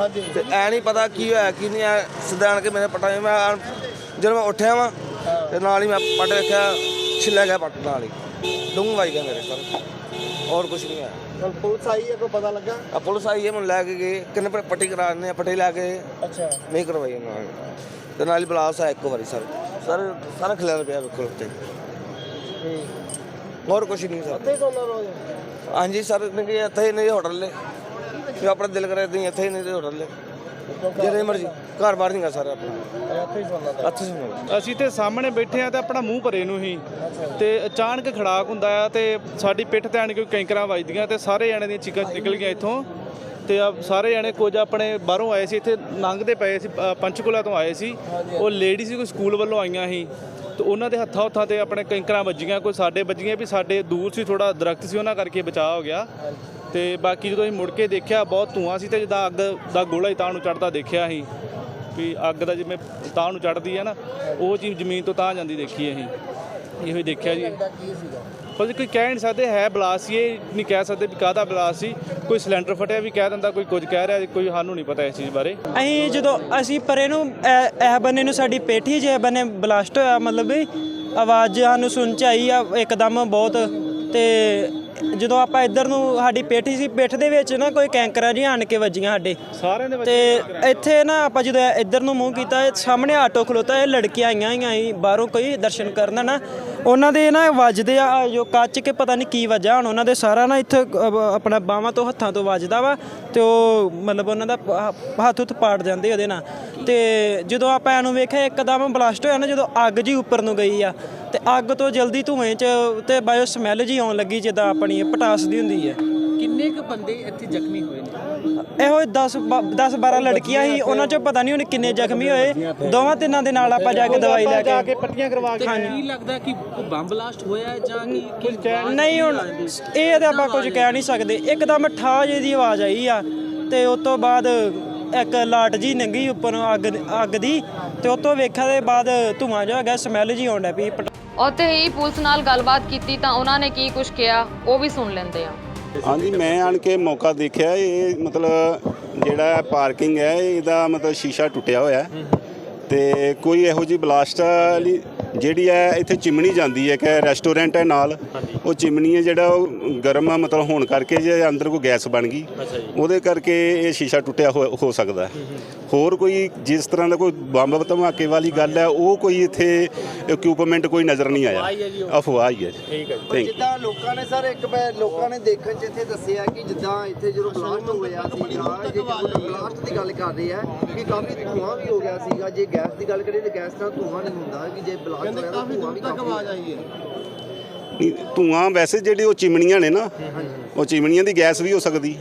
ਹਾਂਜੀ। ਤੇ ਐ ਨਹੀਂ ਪਤਾ ਕੀ ਹੋਇਆ ਕੀ ਨਹੀਂ ਆ ਸਿੱਧਾ ਆਣ ਕੇ ਮੇਰੇ ਪਟਾ ਮੈਂ ਜਦੋਂ ਮੈਂ ਉੱਠਿਆ ਵਾਂ ਤੇ ਨਾਲ ਹੀ ਮੈਂ ਪਟ ਵੇਖਿਆ ਛਿੱਲਿਆ ਗਿਆ ਪੱਟ ਨਾਲ ਹੀ। ਡੂੰਘ ਵੱਜ ਗਿਆ ਮੇਰੇ ਸਰ ਹੋਰ ਕੁਝ ਨਹੀਂ ਹੈ ਹੁਣ ਪੁਲਿਸ ਆਈ ਹੈ ਕੋਈ ਪਤਾ ਲੱਗਾ? ਆ ਪੁਲਿਸ ਆਈ ਹੈ ਮੈਨੂੰ ਲੈ ਕੇ ਗਏ। ਕਿੰਨੇ ਪ- ਪੱਟੀ ਕਰਾ ਦਿੰਦੇ ਆ ਪੱਟੀ ਲੈ ਕੇ। ਅੱਛਾ। ਨਹੀਂ ਕਰਵਾਈ ਉਹਨਾਂ ਨੇ। ਤੇ ਨਾਲ ਹੀ ਬਲਾਸ ਆ ਇੱਕ ਵਾਰੀ ਸਰ। ਸਰ ਸਾਰਾ ਖਿਲਾਰ ਪਿਆ ਵੇਖੋ ਉੱਤੇ। ਹੋਰ ਕੁਝ ਨਹੀਂ ਸਰ। ਅੱਧੇ ਸੋਨਾ ਰੋਜ਼ ਹਾਂਜੀ ਸਰ ਨੇ ਕਿ ਇੱਥੇ ਨਹੀਂ ਹੋਟਲ ਲੈ ਜੋ ਆਪਣਾ ਦਿਲ ਕਰੇ ਤੇ ਇੱਥੇ ਹੀ ਨਹੀਂ ਤੇ ਹੋਟਲ ਲੈ ਜਿਹੜੇ ਮਰਜ਼ੀ ਘਰ ਬਾਹਰ ਨਹੀਂ ਗਾ ਸਰ ਆਪਣਾ ਇੱਥੇ ਹੀ ਸੁਣੋ ਅਸੀਂ ਤੇ ਸਾਹਮਣੇ ਬੈਠੇ ਆ ਤੇ ਆਪਣਾ ਮੂੰਹ ਭਰੇ ਨੂੰ ਹੀ। ਤੇ ਅਚਾਨਕ ਖੜਾਕ ਹੁੰਦਾ ਆ ਤੇ ਸਾਡੀ ਪਿੱਠ ਤੇ ਆਣ ਕੇ ਕੈਂਕਰਾਂ ਵੱਜਦੀਆਂ ਤੇ ਸਾਰੇ ਜਣੇ ਦੀਆਂ ਚੀਕਾਂ ਨਿਕਲ ਗਈਆਂ ਇੱਥੋਂ। ਤੇ ਆ ਸਾਰੇ ਜਣੇ ਕੁਝ ਆਪਣੇ ਬਾਹਰੋਂ ਆਏ ਸੀ ਇੱਥੇ ਲੰਘਦੇ ਪਏ ਸੀ ਅ, ਪੰਚਕੂਲਾ ਤੋਂ ਆਏ ਸੀ। ਉਹ ਲੇਡੀ ਸੀ ਕੋਈ ਸਕੂਲ ਵੱਲੋਂ ਆਈਆਂ ਸੀ। ਤੇ ਉਹਨਾਂ ਦੇ ਹੱਥਾਂ ਹੱਥਾਂ ਤੇ ਆਪਣੇ ਕੈਂਕਰਾਂ ਵੱਜੀਆਂ ਕੋਈ ਸਾਡੇ ਵੱਜੀਆਂ ਵੀ ਸਾਡੇ ਦੂਰ ਸੀ ਥੋੜਾ ਦਰਖਤ ਸੀ ਉਹਨਾਂ ਕਰਕੇ ਬਚਾਅ ਹੋ ਗਿਆ। ਤੇ ਬਾਕੀ ਜਦੋਂ ਅਸੀਂ ਮੁੜ ਕੇ ਦੇਖਿਆ, ਬਹੁਤ ਧੂਆਂ ਸੀ ਤੇ ਜਿੱਦਾਂ ਅੱਗ ਦਾ ਗੋਲਾ ਹੀ ਤਾਂ ਨੂੰ ਚੜਦਾ ਦੇਖਿਆ ਅਸੀਂ ਵੀ ਅੱਗ ਦਾ ਜਿਵੇਂ ਤਾਂ ਨੂੰ ਚੜਦੀ ਹੈ ਨਾ, ਉਹ ਚੀਜ਼ ਜ਼ਮੀਨ ਤੋਂ ਤਾਂ ਜਾਂਦੀ ਦੇਖੀ ਅਸੀਂ। ਇਹੋ ਹੀ ਦੇਖਿਆ ਜੀ। ਕੀ ਸੀਗਾ ਪਰ ਕੋਈ ਕਹਿ ਨਹੀਂ ਸਕਦੇ, ਹੈ ਬਲਾਸ ਸੀ, ਇਹ ਨਹੀਂ ਕਹਿ ਸਕਦੇ ਵੀ ਕਾਹਦਾ ਬਲਾਸ ਸੀ। ਕੋਈ ਸਿਲੰਡਰ ਫਟਿਆ ਵੀ ਕਹਿ ਦਿੰਦਾ, ਕੋਈ ਕੁਝ ਕਹਿ ਰਿਹਾ, ਕੋਈ ਸਾਨੂੰ ਨਹੀਂ ਪਤਾ ਇਸ ਚੀਜ਼ ਬਾਰੇ। ਅਸੀਂ ਜਦੋਂ ਅਸੀਂ ਪਰੇ ਨੂੰ, ਇਹ ਇਹ ਬੰਨੇ ਨੂੰ ਸਾਡੀ ਪੇਠੀ ਜੇ ਬੰਨੇ ਬਲਾਸਟ ਹੋਇਆ, ਮਤਲਬ ਵੀ ਆਵਾਜ਼ ਸਾਨੂੰ ਸੁਣ ਚ ਆਈ ਆ, ਇੱਕਦਮ ਬਹੁਤ ਤੇ ਜਦੋਂ ਆਪਾਂ ਇੱਧਰ ਨੂੰ ਸਾਡੀ ਪੇਠੀ ਸੀ ਪਿੱਠ ਦੇ ਵਿੱਚ ਨਾ ਕੋਈ ਕੈਂਕਰਾਂ ਜੀ ਆਣ ਕੇ ਵੱਜੀਆਂ ਸਾਡੇ। ਸਾਰਿਆਂ ਦੇ ਤੇ ਇੱਥੇ ਨਾ ਆਪਾਂ ਜਦੋਂ ਇੱਧਰ ਨੂੰ ਮੂੰਹ ਕੀਤਾ ਇਹ ਸਾਹਮਣੇ ਆਟੋ ਖਲੋਤਾ ਇਹ ਲੜਕੀਆਂ ਆਈਆਂ ਆਈਆਂ ਸੀ ਬਾਹਰੋਂ ਕੋਈ ਦਰਸ਼ਨ ਕਰਨ ਨਾ। ਉਹਨਾਂ ਦੇ ਨਾ ਵੱਜਦੇ ਆ ਜੋ ਕੱਚ ਕੇ ਪਤਾ ਨਹੀਂ ਕੀ ਵਜ੍ਹਾ ਹੁਣ ਉਹਨਾਂ ਦੇ ਸਾਰਾ ਨਾ ਇੱਥੇ ਆਪਣਾ ਬਾਹਾਂ ਤੋਂ ਹੱਥਾਂ ਤੋਂ ਵੱਜਦਾ ਵਾ ਤੇ ਉਹ ਮਤਲਬ ਉਹਨਾਂ ਦਾ ਹੱਥ ਉੱਤ ਪਾੜ ਜਾਂਦੇ ਉਹਦੇ ਨਾਲ। ਤੇ ਜਦੋਂ ਆਪਾਂ ਇਹਨੂੰ ਵੇਖਿਆ ਇੱਕਦਮ ਬਲਾਸਟ ਹੋਇਆ ਨਾ ਜਦੋਂ ਅੱਗ ਜੀ ਉੱਪਰ ਨੂੰ ਗਈ ਆ ਤੇ ਅੱਗ ਤੋਂ ਜਲਦੀ ਧੂਏ ਚ ਤੇ ਬਾਇਓ ਸਮੈਲ ਜੀ ਆਉਣ ਲੱਗੀ ਜਿੱਦਾਂ ਆਪਣੀ ਪਟਾਸ ਦੀ ਹੁੰਦੀ ਹੈ। ਕਿੰਨੇ ਕੁ ਬੰਦੇ ਇੱਥੇ ਜ਼ਖਮੀ ਹੋਏ ਨੇ? ਇਹੋ 10 10 12 ਲੜਕੀਆਂ ਸੀ ਉਹਨਾਂ ਚੋਂ ਪਤਾ ਨਹੀਂ ਹੁਣ ਕਿੰਨੇ ਜ਼ਖਮੀ ਹੋਏ। ਦੋਵਾਂ ਤਿੰਨਾਂ ਦੇ ਨਾਲ ਆਪਾਂ ਜਾ ਕੇ ਦਵਾਈ ਲੈ ਜਾ ਕੇ ਕੇ ਪੱਟੀਆਂ ਕਰਵਾ ਤੇ ਕੇ ਕੀ ਲੱਗਦਾ ਕਿ ਕੋਈ ਬੰਬ ਬਲਾਸਟ ਹੋਇਆ ਹੈ ਜਾਂ ਕਿ ਕੋਈ ਨਹੀਂ ਹੁਣ ਇਹ ਤੇ ਆਪਾਂ ਕੁਝ ਕਹਿ ਨਹੀਂ ਸਕਦੇ। ਇੱਕਦਮ ਠਾ ਜਿਹੀ ਦੀ ਆਵਾਜ਼ ਆਈ ਆ ਤੇ ਉਸ ਤੋਂ ਬਾਅਦ ਇੱਕ ਲਾਟ ਜੀ ਨੰਗੀ ਉੱਪਰ ਅੱਗ ਅੱਗ ਦੀ ਤੇ ਉਸ ਤੋਂ ਵੇਖਿਆ ਦੇ ਬਾਅਦ ਧੂਆਂ ਜਿਹਾ ਹੋ ਗਿਆ ਸਮੈਲ ਜੀ ਆਉਣ ਡਿਆ ਪਈ ਪਟ- ਉੱਥੇ ਹੀ ਪੁਲਿਸ ਨਾਲ ਗੱਲਬਾਤ ਕੀਤੀ ਤਾਂ ਉਹਨਾਂ ਨੇ ਕੀ ਕੁਝ ਕਿਹਾ ਉਹ ਵੀ ਸੁਣ ਲੈਂਦੇ ਆ। ਹਾਂਜੀ ਮੈਂ ਆਣ ਕੇ ਮੌਕਾ ਦੇਖਿਆ ਇਹ ਮਤਲਬ ਜਿਹੜਾ ਪਾਰਕਿੰਗ ਹੈ ਇਹਦਾ ਮਤਲਬ ਸ਼ੀਸ਼ਾ ਟੁੱਟਿਆ ਹੋਇਆ ਹੈ। ਤੇ ਕੋਈ ਇਹੋ ਜੀ ਬਲਾਸਟ ਵਾਲੀ ਜਿਹੜੀ ਹੈ ਇੱਥੇ ਚਿਮਣੀ ਜਾਂਦੀ ਹੈ ਕਿ ਰੈਸਟੋਰੈਂਟ ਹੈ ਨਾਲ ਉਹ ਚਿਮਨੀ ਹੈ ਜਿਹੜਾ ਉਹ ਗਰਮ ਮਤਲਬ ਹੋਣ ਕਰਕੇ ਜੇ ਅੰਦਰ ਕੋਈ ਗੈਸ ਬਣ ਗਈ ਉਹਦੇ ਕਰਕੇ ਇਹ ਸ਼ੀਸ਼ਾ ਟੁੱਟਿਆ ਹੋ ਹੋ ਸਕਦਾ ਹੈ। ਹੋਰ ਕੋਈ ਜਿਸ ਤਰ੍ਹਾਂ ਦਾ ਕੋਈ ਬੰਬ ਧਮਾਕੇ ਵਾਲੀ ਗੱਲ ਹੈ ਉਹ ਕੋਈ ਇੱਥੇ ਇਕਵਿਪਮੈਂਟ ਕੋਈ ਨਜ਼ਰ ਨਹੀਂ ਆਇਆ। ਅਫਵਾਹ ਹੀ ਹੈ ਠੀਕ ਹੈ ਜਿੱਦਾਂ ਲੋਕਾਂ ਨੇ ਸਰ ਇੱਕ ਵਾਰ ਲੋਕਾਂ ਨੇ ਦੇਖਣ ਚ ਇੱਥੇ ਦੱਸਿਆ ਕਿ ਜਿੱਦਾਂ ਇੱਥੇ ਜਦੋਂ ਬਲਾਸਟ ਹੋਇਆ ਸੀ ਜਾਂ ਜੇ ਬਲਾਸਟ ਦੀ ਗੱਲ ਕਰ ਰਹੇ ਆ ਕਿ ਕਾਫੀ ਧੂਆਂ ਵੀ ਹੋ ਗਿਆ ਸੀਗਾ। ਜੇ ਗੈਸ ਦੀ ਗੱਲ ਕਰੀਏ ਤਾਂ ਗੈਸ ਨਾਲ ਧੂਆਂ ਨਹੀਂ ਹੁੰਦਾ ਕਿ ਜੇ ਬਲਾਸਟ ਹੋਇਆ ਤਾਂ ਧੂਆਂ ਵੀ ਕਾਫੀ ਆਵਾਜ਼ ਆਈ ਹੈ। ਧੂਆਂ ਵੈਸੇ ਜਿਹੜੀ ਉਹ ਚਿਮਨੀਆਂ ਨੇ ਨਾ ਉਹ ਚਿਮਨੀਆਂ ਦੀ ਗੈਸ ਵੀ ਹੋ ਸਕਦੀ।